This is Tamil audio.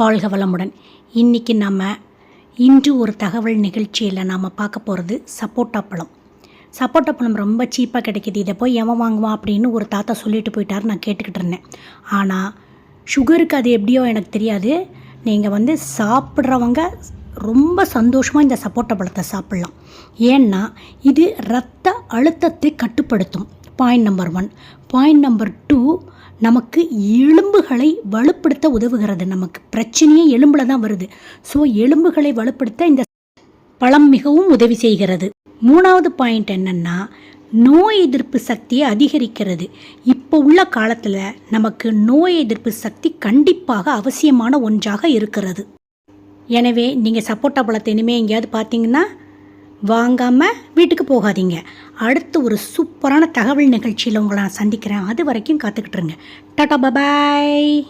வாழ்க வளமுடன். இன்றைக்கி நம்ம இன்று ஒரு தகவல் நிகழ்ச்சியில் நாம் பார்க்க போகிறது சப்போட்டா பழம். சப்போட்டா பழம் ரொம்ப சீப்பாக கிடைக்கிது. இதை போய் எவன் வாங்குவான் அப்படின்னு ஒரு தாத்தா சொல்லிட்டு போயிட்டார். நான் கேட்டுக்கிட்டு இருந்தேன். ஆனால் சுகருக்கு அது எப்படியோ எனக்கு தெரியாது. நீங்கள் வந்து சாப்பிட்றவங்க ரொம்ப சந்தோஷமாக இந்த சப்போட்டா பழத்தை சாப்பிட்லாம். ஏன்னா இது இரத்த அழுத்தத்தை கட்டுப்படுத்தும். Point number one point number two நமக்கு எலும்புகளை வலுப்படுத்த உதவுகிறது. நமக்கு பிரச்சனையே எலும்பில் தான் வருது. ஸோ எலும்புகளை வலுப்படுத்த இந்த பழம் மிகவும் உதவி செய்கிறது. மூணாவது பாயிண்ட் என்னென்னா நோய் எதிர்ப்பு சக்தியை அதிகரிக்கிறது. இப்போ உள்ள காலத்தில் நமக்கு நோய் எதிர்ப்பு சக்தி கண்டிப்பாக அவசியமான ஒன்றாக இருக்கிறது. எனவே நீங்கள் சப்போட்டா பழத்தை இனிமேல் எங்கேயாவது பார்த்தீங்கன்னா வாங்காமல் வீட்டுக்கு போகாதீங்க. அடுத்து ஒரு சூப்பரான தகவல் நிகழ்ச்சியில் உங்களை நான் சந்திக்கிறேன். அது வரைக்கும் காத்துக்கிட்டுருங்க டாட்டா பபாய்